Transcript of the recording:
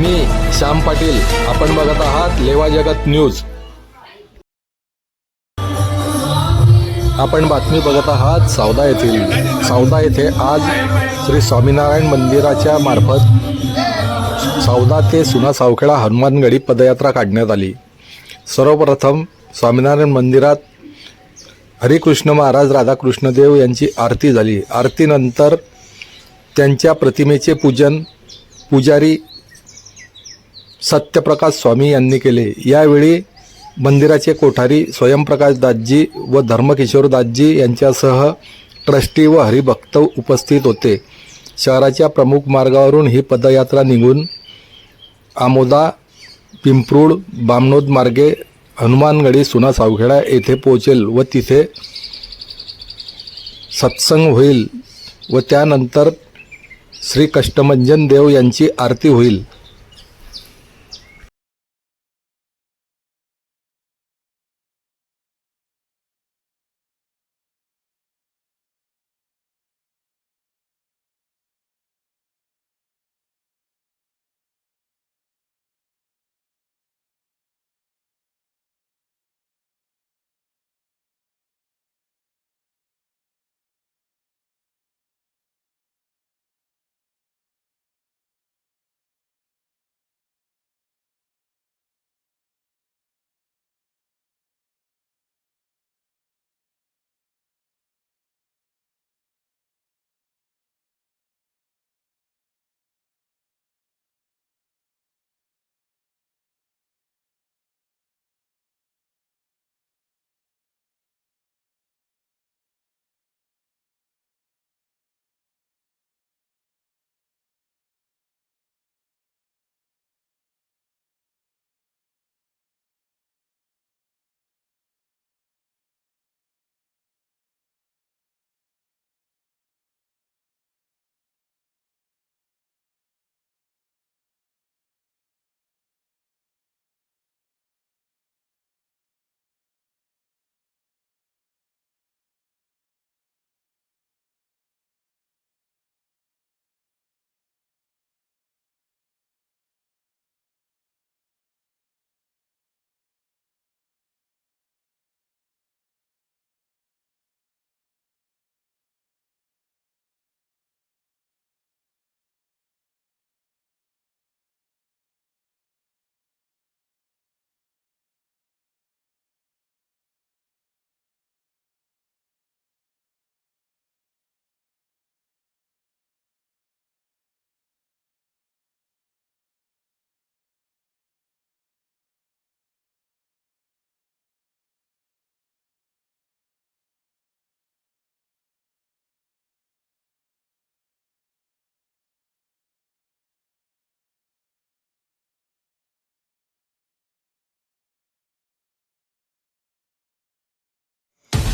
मी श्याम पाटील. आपण बघत आहात लेवा जगत न्यूज. आपण बातमी बघत आहात सावदा येथील. सावदा येथे आज श्री स्वामीनारायण मंदिराच्या मार्फत सावदा ते सुना सावखेडा हनुमानगडी पदयात्रा काढण्यात आली. सर्वप्रथम स्वामीनारायण मंदिरात हरिकृष्ण महाराज राधाकृष्णदेव यांची आरती झाली. आरतीनंतर त्यांच्या प्रतिमेचे पूजन पुजारी सत्यप्रकाश स्वामी यांनी केले. यावेळी मंदिराचे कोठारी स्वयंप्रकाश दासजी व धर्मकिशोर दासजी यांच्यासह ट्रस्टी व हरिभक्त उपस्थित होते. शहराच्या प्रमुख मार्गावरून ही पदयात्रा निघून आमोदा पिंपरूड बामनोद मार्गे हनुमानगडी सुना सावखेडा येथे पोहोचेल व तिथे सत्संग होईल व त्यानंतर श्री कष्टमंजन देव यांची आरती होईल.